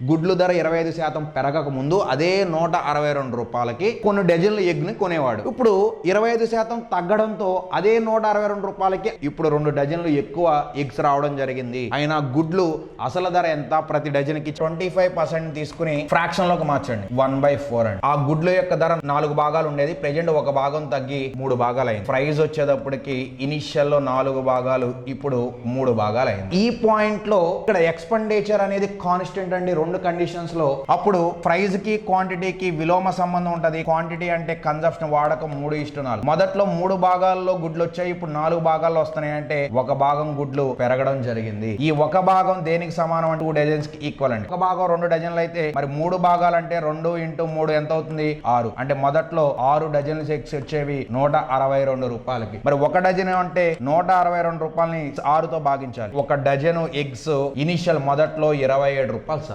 గుడ్లు ధర ఇరవై ఐదు శాతం పెరగక ముందు అదే నూట అరవై రెండు రూపాయలకి కొన్ని డజన్ల ఎగ్ని కొనేవాడు. ఇప్పుడు ఇరవై ఐదు శాతం తగ్గడంతో అదే నూట అరవై రెండు రూపాయలకి ఇప్పుడు రెండు డజన్లు ఎక్కువ ఎగ్స్ రావడం జరిగింది. అయినా గుడ్లు అసలు ధర ఎంత? ప్రతి డజన్కి ట్వంటీ ఫైవ్ పర్సెంట్ తీసుకుని ఫ్రాక్షన్లోకి మార్చండి. వన్ బై ఫోర్ అండి. ఆ గుడ్ల యొక్క ధర నాలుగు భాగాలు ఉండేది. ప్రెజెంట్ ఒక భాగం తగ్గి మూడు భాగాలు అయింది ప్రైస్ వచ్చేటప్పటికి ఇనిషియల్లో నాలుగు భాగాలు ఇప్పుడు మూడు భాగాలు అయింది ఈ పాయింట్లో ఇక్కడ ఎక్స్పెండిచర్ అనేది కాన్స్టెంట్ అండి. రెండు కండిషన్స్లో అప్పుడు ప్రైజ్కి క్వాంటిటీకి విలోమ సంబంధం ఉంటది. క్వాంటిటీ అంటే కన్సప్షన్ వాడకం మూడు ఇష్ట నాలుగు మొదట్లో మూడు భాగాల్లో గుడ్లు వచ్చాయి ఇప్పుడు నాలుగు భాగాల్లో వస్తున్నాయి అంటే ఒక భాగం గుడ్లు పెరగడం జరిగింది. ఈ ఒక భాగం దేనికి సమానం అంటే టూ డజన్స్కి ఈక్వల్ అండి. ఒక భాగం రెండు డజన్లు అయితే మరి మూడు భాగాలు అంటే రెండు ఇంటూ మూడు ఎంత అవుతుంది? ఆరు. అంటే మొదట్లో ఆరు డజన్లు ఎగ్స్ వచ్చేవి నూట అరవై రెండు రూపాయలకి. మరి ఒక డజన్ అంటే నూట అరవై రెండు రూపాయలని ఆరుతో భాగించాలి. ఒక డజను ఎగ్స్ ఇనిషియల్ మొదట్లో ఇరవై ఏడు రూపాయలు సార్.